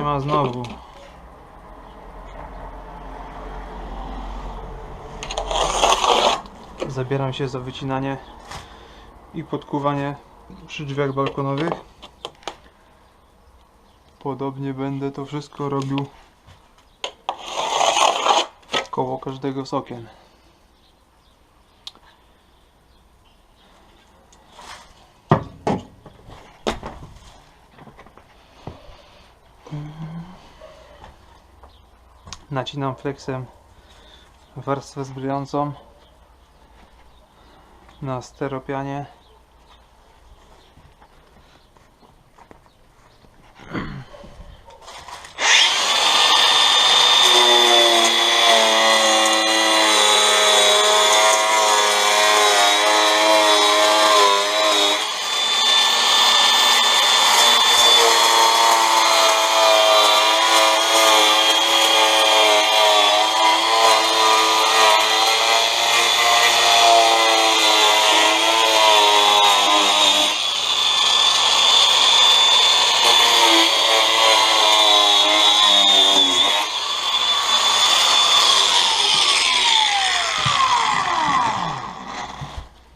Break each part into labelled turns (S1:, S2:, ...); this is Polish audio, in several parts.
S1: Siema znowu. Zabieram się za wycinanie i podkuwanie przy drzwiach balkonowych. Podobnie będę to wszystko robił koło każdego z okien. Nacinam flexem warstwę zbryjącą na steropianie.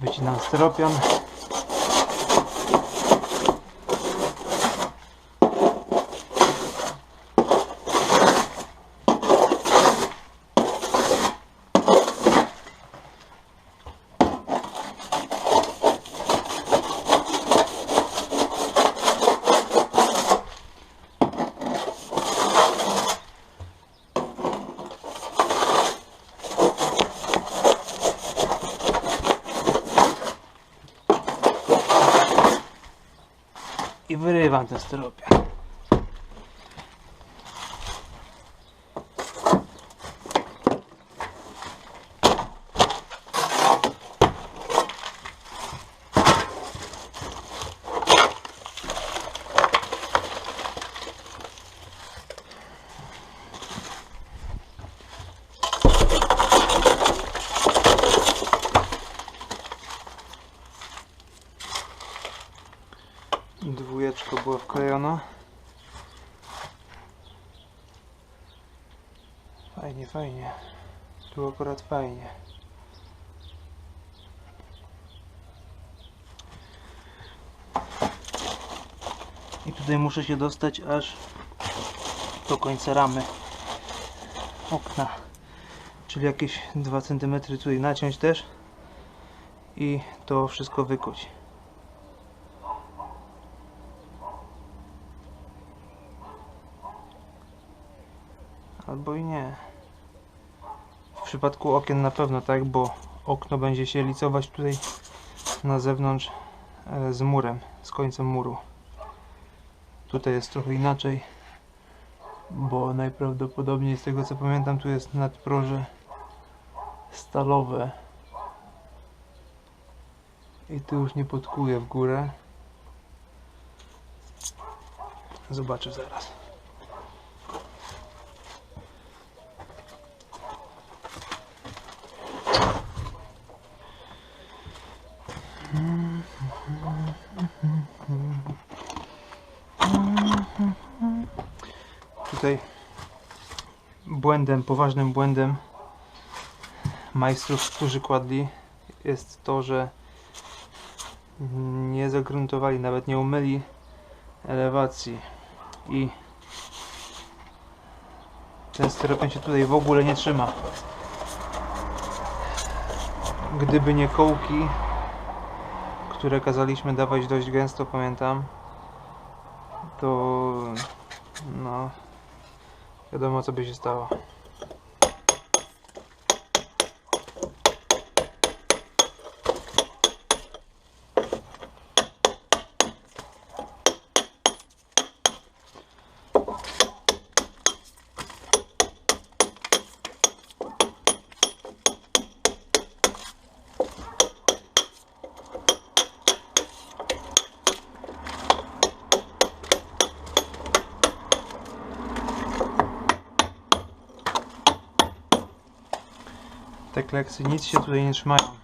S1: Wycinam steropian. I wyrywam ten styropian. Była wklejona. Fajnie, fajnie. Tu akurat fajnie. I tutaj muszę się dostać aż do końca ramy okna. Czyli jakieś 2 cm tutaj naciąć też i to wszystko wykuć. Albo i nie. W przypadku okien na pewno tak, bo okno będzie się licować tutaj na zewnątrz e, z murem, z końcem muru. Tutaj jest trochę inaczej, bo najprawdopodobniej z tego co pamiętam tu jest nadproże stalowe i tu już nie podkuję w górę. Zobaczę zaraz. Tutaj błędem, poważnym błędem majstrów, którzy kładli jest to, że nie zagruntowali, nawet nie umyli elewacji i ten styropian się tutaj w ogóle nie trzyma. Gdyby nie kołki, które kazaliśmy dawać dość gęsto, pamiętam, to no wiadomo co by się stało. Kleksy nic się tutaj nie trzymają.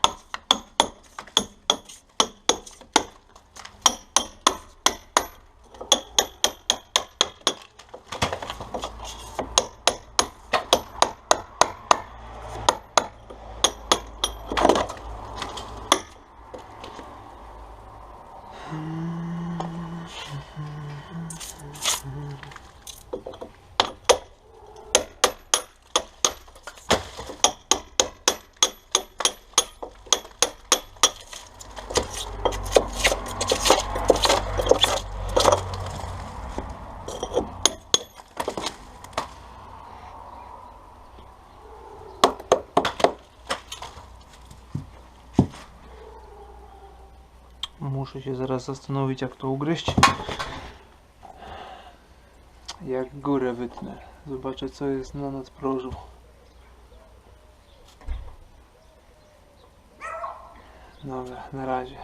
S1: Muszę się zaraz zastanowić jak to ugryźć. Jak górę wytnę. Zobaczę co jest na nadprożu. Dobra, na razie.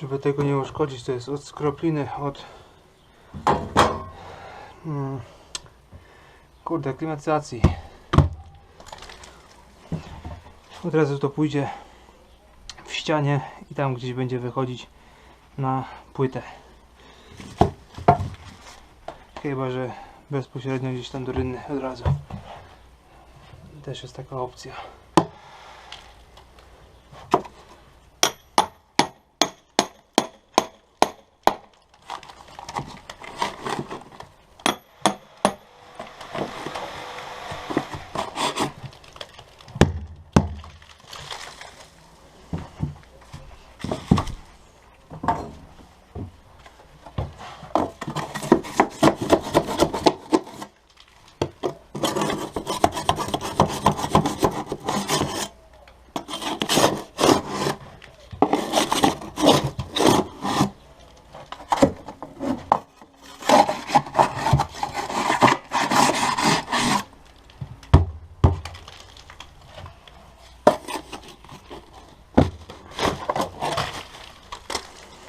S1: Żeby tego nie uszkodzić, to jest od skropliny, od mm, kurde, klimatyzacji. Od razu to pójdzie w ścianie i tam gdzieś będzie wychodzić na płytę. Chyba, że bezpośrednio gdzieś tam do rynny od razu. Też jest taka opcja.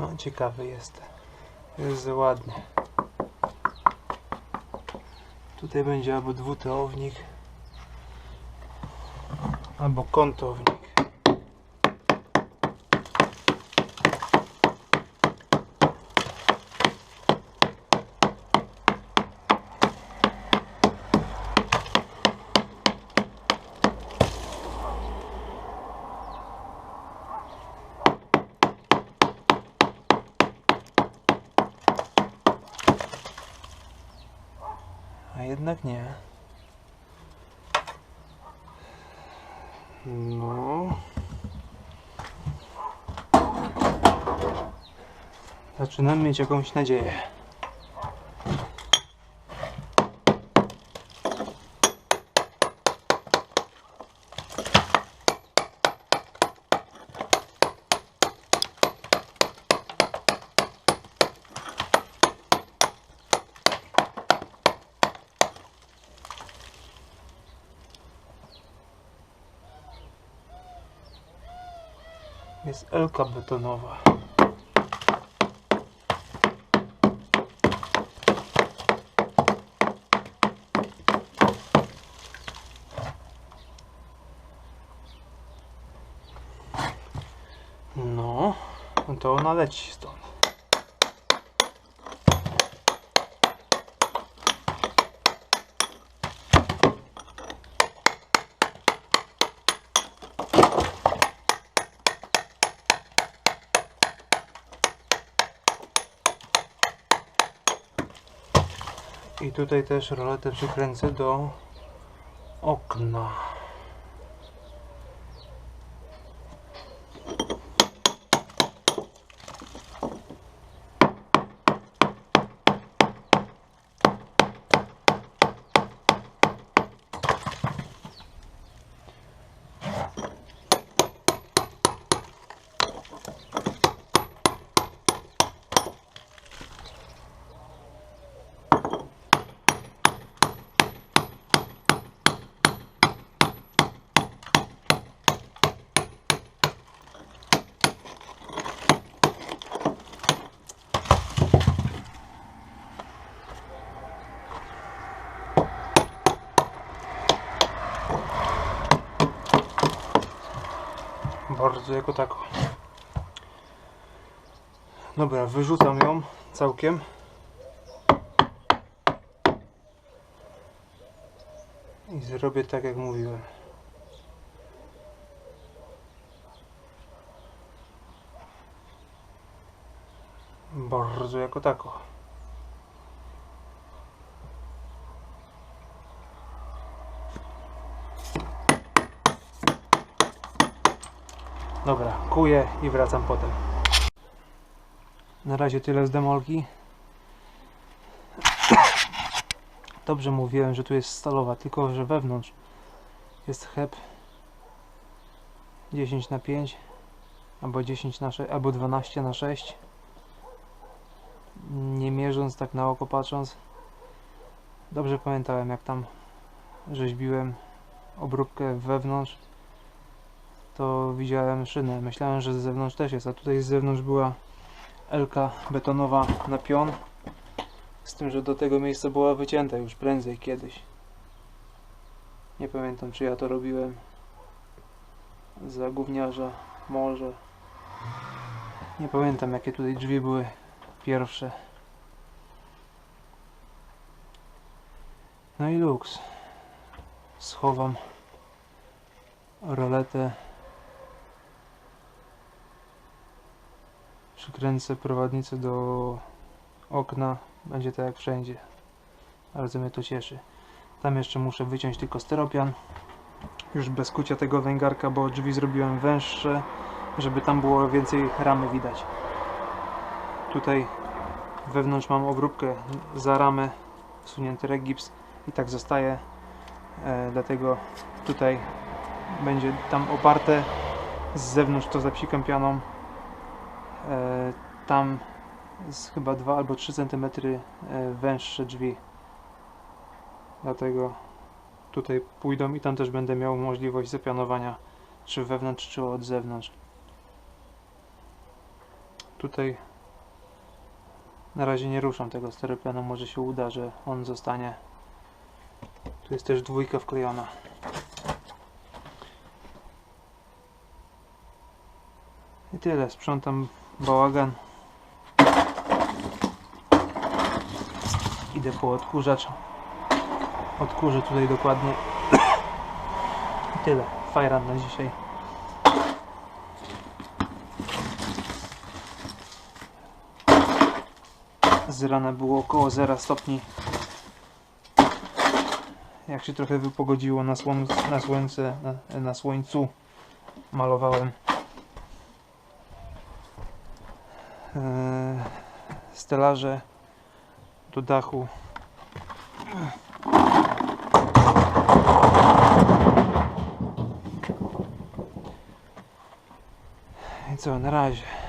S1: No, ciekawy jest. Jest za ładnie. Tutaj będzie albo dwuteownik, albo kątownik. Jednak nie. No. Zaczynam mieć jakąś nadzieję. Jest elka betonowa. No, to ona leci stąd. I tutaj też roletę przykręcę do okna. Jako tako. Dobra, wyrzucam ją całkiem. I zrobię tak jak mówiłem. Bardzo jako tako. Dobra, kuję i wracam potem. Na razie tyle z demolki. Dobrze mówiłem, że tu jest stalowa, tylko że wewnątrz jest heb 10 na 5 albo 10 na 6, albo 12 na 6 nie mierząc tak na oko patrząc dobrze pamiętałem jak tam rzeźbiłem obróbkę wewnątrz to widziałem szynę. Myślałem, że z zewnątrz też jest, a tutaj z zewnątrz była elka betonowa na pion. Z tym, że do tego miejsca była wycięta już prędzej kiedyś. Nie pamiętam, czy ja to robiłem. Za gówniarza, może. Nie pamiętam, jakie tutaj drzwi były pierwsze. No i luks. Schowam roletę przykręcę prowadnicę do okna, będzie tak jak wszędzie. Bardzo mnie to cieszy. Tam jeszcze muszę wyciąć tylko steropian. Już bez kucia tego węgarka, bo drzwi zrobiłem węższe, żeby tam było więcej ramy widać. Tutaj wewnątrz mam obróbkę za ramę, wsunięty regips i tak zostaje. E, dlatego tutaj będzie tam oparte. Z zewnątrz to zapsikam pianą tam jest chyba 2 albo 3 cm e, węższe drzwi. Dlatego tutaj pójdą i tam też będę miał możliwość zapianowania czy wewnątrz czy od zewnątrz. Tutaj na razie nie ruszam tego steropianu może się uda, że on zostanie. Tu jest też dwójka wklejona. I tyle, sprzątam bałagan. Idę po odkurzacz. Odkurzę tutaj dokładnie. I tyle. Fajran na dzisiaj. Z rana było około 0 stopni. Jak się trochę wypogodziło na, słońce, na, na słońcu malowałem e, stelaże do dachu. I co, na razie.